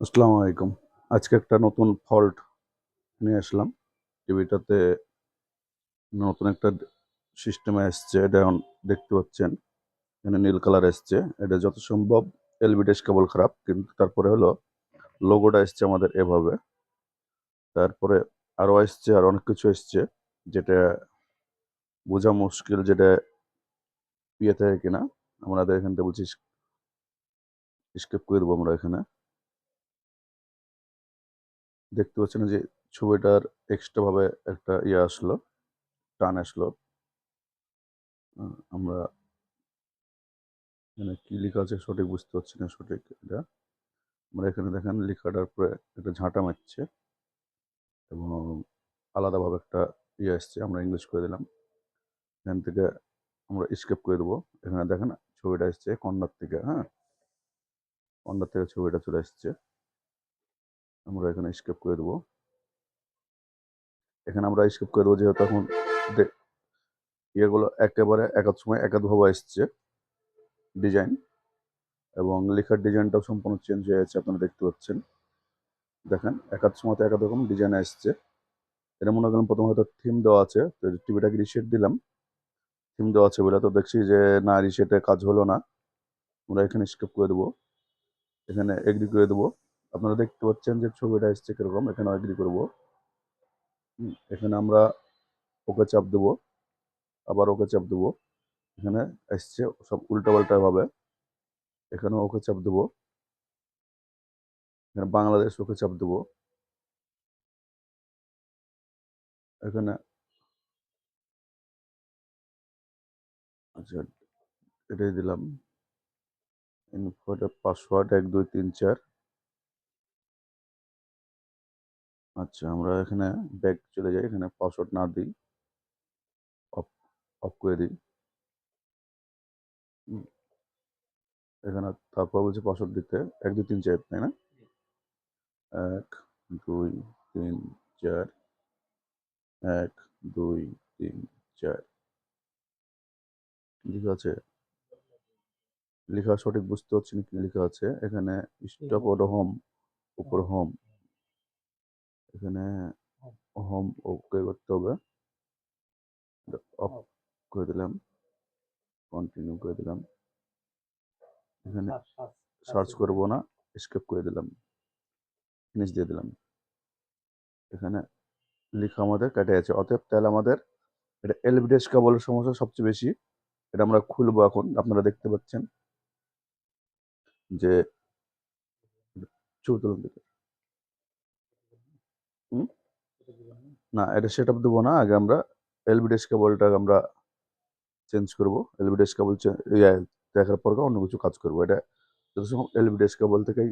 আসসালামু আলাইকুম। আজকে একটা নতুন ফল্ট নিয়ে আসলাম। টিভিটাতে নতুন একটা সিস্টেমে এসছে, এটা দেখতে পাচ্ছেন। এখানে নীল কালার এসছে। এটা যত সম্ভব এলবি এলবিডেস কেবল খারাপ, কিন্তু তারপরে হলো লোগোটা এসছে আমাদের এভাবে। তারপরে আরও এসছে আর অনেক কিছু এসছে, যেটা বোঝা মুশকিল যেটা ইয়ে থাকে কিনা। আমাদের থেকে বলছি, স্কেপ করে দেবো আমরা এখানে। দেখতে পাচ্ছেন যে ছবিটার এক্সট্রা ভাবে একটা ইয়ে আসলো, টান আসলো। আমরা এখানে কি লেখা আছে সঠিক বুঝতে পারছি না সঠিক এটা। আমরা এখানে দেখেন লেখাটার উপরে একটা ঝাঁটা মারছে এবং আলাদাভাবে একটা ইয়ে আসছে, আমরা ইংলিশ করে দিলাম। এখান থেকে আমরা স্কেপ করে দেবো। এখানে দেখেন ছবিটা এসছে কন্যার থেকে হ্যাঁ? কন্যার থেকে ছবিটা চলে এসছে। আমরা এখানে স্কেপ করে দেবো। এখানে আমরা স্কেপ করে দেবো যেহেতু এখন ইয়েগুলো একেবারে একাদ সময় একাধভাবে এসছে ডিজাইন এবং লেখার ডিজাইনটাও সম্পূর্ণ চেঞ্জ হয়ে যাচ্ছে আপনারা দেখতে পাচ্ছেন। দেখেন একাদ সময় তো একাদ রকম ডিজাইন আসছে। এটা মনে করেন প্রথম হয়তো থিম দেওয়া আছে, তো টিভিটাকে রিসেট দিলাম। থিম দেওয়া আছে বলে তো দেখছি যে, না রিসেটে কাজ হলো না। আমরা এখানে স্কেপ করে দেবো। এখানে এগ্রি করে দেবো। আপনারা দেখতে পাচ্ছেন যে ছবিটা এসছে কীরকম, এখানে এগ্রি করব। এখানে আমরা ওকে চাপ দেবো, আবার ওকে চাপ দেবো। এখানে এসছে সব উল্টাপাল্টা ভাবে। এখানে ওকে চাপ দেবো। এখানে বাংলাদেশ ওকে চাপ দেবো। এখানে আচ্ছা এটাই দিলাম। পাসওয়ার্ড এক দুই তিন চার। আচ্ছা আমরা এখানে ব্যাক চলে যাই এখানে পাসওয়ার্ড না দিই। অফ অফ করে দিই। এখানে তারপর বলছে পাসওয়ার্ড দিতে। এক দুই তিন চার তাই না? এক দুই তিন চার। এক দুই তিন চার। লেখা আছে? লেখা সঠিক বুঝতে পারছি না কি লেখা আছে। এখানে স্টপ ওর হোম উপর হোম এখানে হোম। ওকে করতে হবে। অফ করে দিলাম। কন্টিনিউ করে দিলাম। এখানে সার্চ করব না স্কেপ করে দিলাম। ফিনিশ দিয়ে দিলাম। এখানে লেখা আমাদের কেটে আছে। অতএব তাহলে আমাদের এটা এলবিডেস কেবলের সমস্যা সবচেয়ে বেশি। এটা আমরা খুলবো এখন। আপনারা দেখতে পাচ্ছেন যে ছবি তুলুন? না এটা সেট আপ দেবো না। আগে আমরা এলবিডেস কেবলটা আমরা চেঞ্জ করব। এলবিডেস কেবল দেখার পর অন্য কিছু কাজ করব। এটা যত সময় এলবিডেস কেবল থেকেই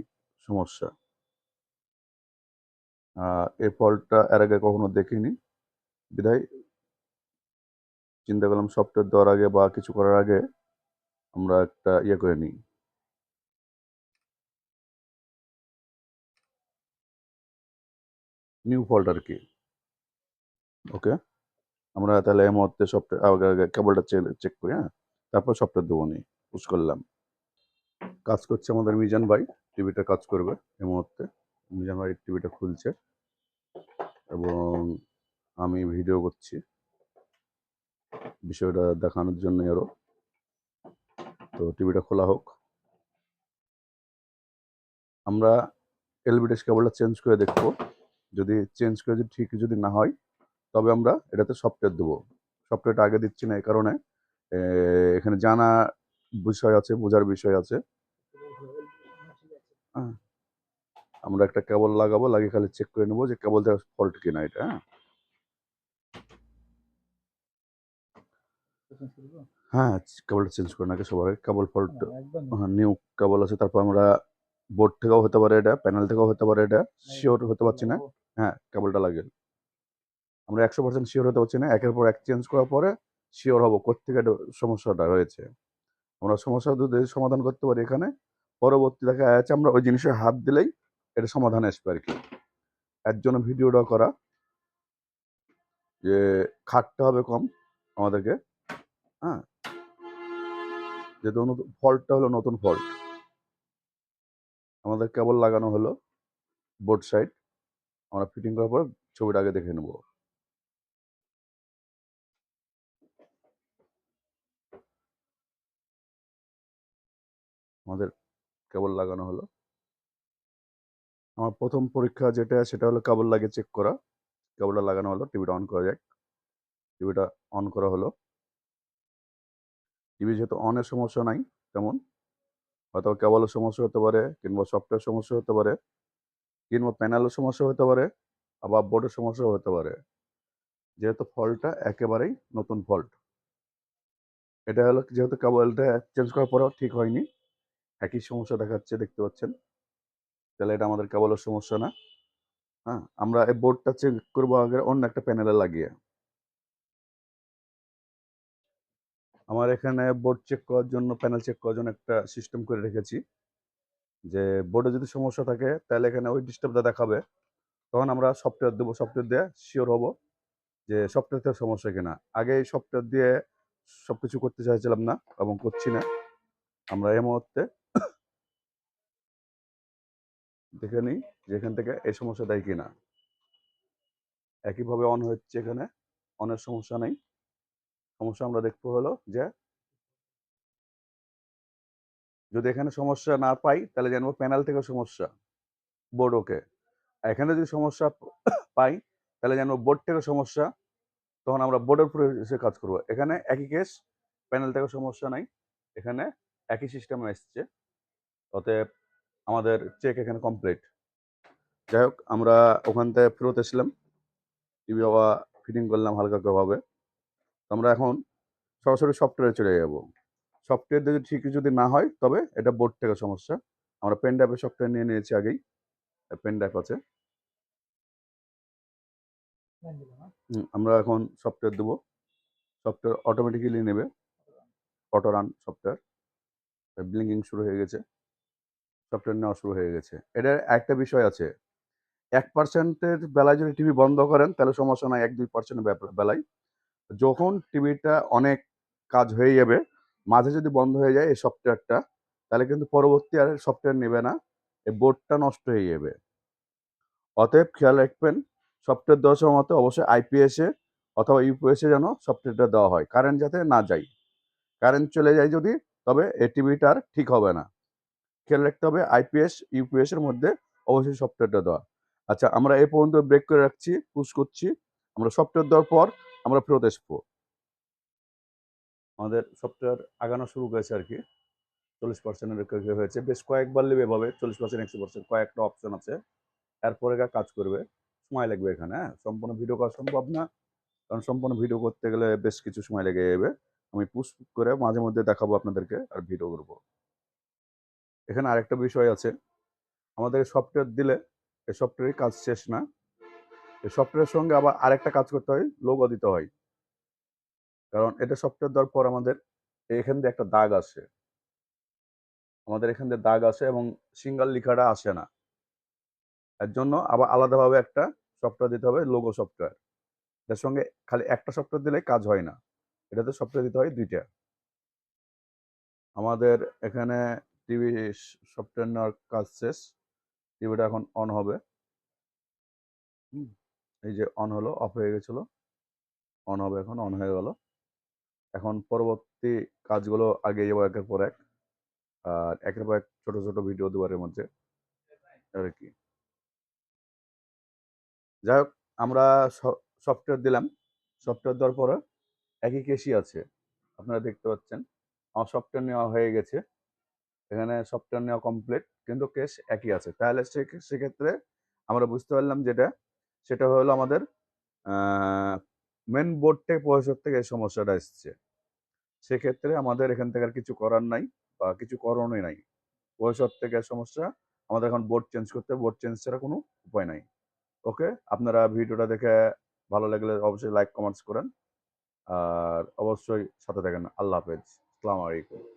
সমস্যা। এই ফল্টটা এর আগে কখনো দেখিনি। বিধায় চিন্তা করলাম সফটওয়্যার দেওয়ার আগে বা কিছু করার আগে আমরা একটা ইয়ে করে নিই। নিউ ফল্ট আর কি ওকে আমরা তাহলে এই মুহূর্তে সফটওয়্যার আগে আগে কেবলটা চেক করি হ্যাঁ? তারপর সফটওয়্যার দেবো নি পুশ করলাম। কাজ করছে আমাদের মিজান ভাই টিভিটা কাজ করবে এই মুহূর্তে। মিজান ভাই টিভিটা খুলছে। এবং আমি ভিডিও করছি। বিষয়টা দেখানোর জন্য আরও তো টিভিটা খোলা হোক। আমরা এলবিডিএস কেবলটা চেঞ্জ করে দেখব। যদি চেঞ্জ করে যদি ঠিক যদি না হয় তবে আমরা এটাতে সফটওয়্যার দেবো সফটওয়্যারটা আগে দিচ্ছি না এই কারণে এখানে জানা বিষয় আছে বোঝার বিষয় আছে হ্যাঁ আমরা একটা কেবল লাগাবো লাগিয়ে খালি চেক করে নেব যে কেবল দেওয়ার ফল্ট কিনা এটা হ্যাঁ হ্যাঁ কেবলটা চেঞ্জ করে নাকি সবার আগে কেবল ফল্ট হ্যাঁ নিউ কেবল আছে তারপর আমরা বোর্ড থেকেও হতে পারে এটা প্যানেল থেকেও হতে পারে এটা শিওর হতে পারছি না হ্যাঁ কেবলটা লাগে আমরা একশো পার্সেন্ট শিওর হতে পারছি না। একের পর এক চেঞ্জ করার পরে শিওর হব। কোথেকে সমস্যাটা রয়েছে আমরা সমস্যা যদি সমাধান করতে পারি এখানে, পরবর্তী দেখা যাচ্ছে আমরা ওই জিনিসে হাত দিলেই এটা সমাধান আসবে আর কি এর জন্য ভিডিওটা করা, যে খাটতে হবে কম আমাদেরকে হ্যাঁ। যেহেতু নতুন ফল্টটা হলো নতুন ফল্ট আমাদের কেবল লাগানো হলো বোর্ড সাইড আমরা ফিটিং করার পর ছবিটা আগে দেখে নেব। আমাদের কেবল লাগানো হলো। আমার প্রথম পরীক্ষা যেটা, সেটা হলো কেবল লাগে চেক করা। কেবলটা লাগানো হলো টিভিটা অন করা যাক। টিভিটা অন করা হলো। টিভি যেহেতু অনের সমস্যা নাই, তেমন। হয়তো কেবলের সমস্যা হতে পারে, কিংবা সফটওয়্যার সমস্যা হতে পারে। কিংবা প্যানেলের সমস্যা হতে পারে, আবার বোর্ডের সমস্যা হতে পারে। যেহেতু ফল্টটা একেবারেই নতুন ফল্ট এটা হলো যেহেতু কেবলটা চেঞ্জ করার পরেও ঠিক হয়নি, একই সমস্যা দেখাচ্ছে, দেখতে পাচ্ছেন? তাহলে এটা আমাদের কেবলের সমস্যা না। হ্যাঁ আমরা এই বোর্ডটা চেক করব আগে অন্য একটা প্যানেলে লাগিয়ে। আমার এখানে বোর্ড চেক করার জন্য প্যানেল চেক করার জন্য একটা সিস্টেম করে রেখেছি। যে বোর্ডে যদি সমস্যা থাকে, তাহলে এখানে ওই ডিস্টার্বটা দেখাবে। তখন আমরা সফটওয়্যার দেবো সফটওয়্যার দিয়ে শিওর হব যে সফটওয়্যারতে সমস্যা কিনা। আগে এই সফটওয়্যার দিয়ে সব কিছু করতে চাইছিলাম না এবং করছি না। আমরা এই মুহূর্তে দেখে নিই যে এখান থেকে এই সমস্যা দেয় কিনা। একইভাবে অন হচ্ছে এখানে অনের সমস্যা নেই। সমস্যা আমরা দেখতে হলো যে যদি এখানে সমস্যা না পাই, তাহলে জানব প্যানেল থেকে সমস্যা বোর্ড ওকে। এখানে যদি সমস্যা পাই, তাহলে জানব বোর্ড থেকে সমস্যা, তখন আমরা বোর্ডের উপরে এসে কাজ করব। এখানে একই কেস প্যানেল থেকে সমস্যা নাই, এখানে একই সিস্টেমে এসছে। অতএব আমাদের চেক এখানে কমপ্লিট যাই হোক, আমরা ওখান থেকে ফেরত এসলাম টিভি বাবা ফিটিং করলাম হালকা হালকাভাবে আমরা এখন সরাসরি সফটওয়্যারে চলে যাব। সফটওয়্যার যদি ঠিক যদি না হয়, তবে এটা বোর্ড থেকে সমস্যা। আমরা পেন ড্রাইভের সফটওয়্যার নিয়ে নিয়েছি আগেই। পেন ড্রাইভ আছে। আমরা এখন সফটওয়্যার দেবো। সফটওয়্যার অটোমেটিক্যালি নেবে। অটো রান সফটওয়্যার ব্লিঙ্কিং শুরু হয়ে গেছে। সফটওয়্যার নেওয়া শুরু হয়ে গেছে। এটার একটা বিষয় আছে। এক পার্সেন্টের বেলায় যদি টিভি বন্ধ করেন, তাহলে সমস্যা নয় এক দুই পার্সেন্টের বেলায়। যখন টিভিটা অনেক কাজ হয়ে যাবে মাঝে যদি বন্ধ হয়ে যায় এই সফটওয়্যারটা তাহলে কিন্তু পরবর্তী আর সফটওয়্যার নেবে না, এই বোর্ডটা নষ্ট হয়ে যাবে। অতএব খেয়াল রাখবেন সফটওয়্যার দেওয়ার সময় মতো অবশ্যই আইপিএসে অথবা ইউপিএসে যেন সফটওয়্যারটা দেওয়া হয় কারেন্ট যাতে না যায়। কারেন্ট চলে যায় যদি, তবে এই টিভিটার ঠিক হবে না। খেয়াল রাখতে হবে আইপিএস ইউপিএস এর মধ্যে অবশ্যই সফটওয়্যারটা দেওয়া। আচ্ছা আমরা এ পর্যন্ত ব্রেক করে রাখছি পুশ করছি। আমরা সফটওয়্যার দেওয়ার পর আমরা ফেরত আসব। আমাদের সফটওয়্যার আগানো শুরু করেছে আর কি। চল্লিশ পার্সেন্টের হয়েছে। বেশ কয়েকবার নেবে এভাবে চল্লিশ পার্সেন্ট একশো পার্সেন্ট কয়েকটা অপশন আছে। এরপরে কাজ করবে। সময় লাগবে এখানে হ্যাঁ? সম্পূর্ণ ভিডিও করা সম্ভব না। কারণ সম্পূর্ণ ভিডিও করতে গেলে বেশ কিছু সময় লেগে যাবে। আমি পুশ করে মাঝে মধ্যে দেখাবো আপনাদেরকে আর ভিডিও করব। এখানে আরেকটা বিষয় আছে। আমাদের সফটওয়্যার দিলে, এই সফটওয়্যারের কাজ শেষ না। এই সফটওয়্যারের সঙ্গে আবার আরেকটা কাজ করতে হয় লোগো দিতে হয়। কারণ এটা সফটওয়্যার দেওয়ার পর আমাদের এখান দিয়ে একটা দাগ আসে। আমাদের এখান দিয়ে দাগ আসে এবং সিঙ্গেল লেখাটা আসে না। এর জন্য আবার আলাদাভাবে একটা সফটওয়্যার দিতে হবে লোগো সফটওয়্যার এর সঙ্গে খালি একটা সফটওয়্যার দিলে কাজ হয় না। এটাতে সফটওয়্যার দিতে হয় দুইটা। আমাদের এখানে টিভি সফটওয়্যার নেওয়ার কাজ শেষ। টিভিটা এখন অন হবে। এই যে অন হলো অফ হয়ে গেছিল। অন হবে এখন অন হয়ে গেল। এখন পরবর্তী কাজগুলো আগে যাব একের পর এক। আর একের পর এক ছোট ছোট ভিডিও দুবারের মধ্যে। আর কি। যাই হোক, আমরা সফটওয়্যার দিলাম। সফটওয়্যার দেওয়ার পরে একই কেসই আছে। আপনারা দেখতে পাচ্ছেন। আমার সফটওয়্যার নেওয়া হয়ে গেছে। এখানে সফটওয়্যার নেওয়া কমপ্লিট কিন্তু কেস একই আছে। তাহলে সেক্ষেত্রে আমরা বুঝতে পারলাম যেটা, সেটা হলো আমাদের মেন বোর্ড থেকে প্রসেসর থেকে এই সমস্যাটা এসছে। সেক্ষেত্রে আমাদের এখান থেকে আর কিছু করার নাই বা কিছু করণই নাই। ভবিষ্যৎ থেকে সমস্যা, আমাদের এখন বোর্ড চেঞ্জ করতে বোর্ড চেঞ্জ ছাড়া কোনো উপায় নাই। ওকে আপনারা ভিডিওটা দেখে ভালো লাগলে অবশ্যই লাইক কমেন্টস করেন। আর অবশ্যই সাথে থাকেন। আল্লাহ হাফেজ। আসসালামু আলাইকুম।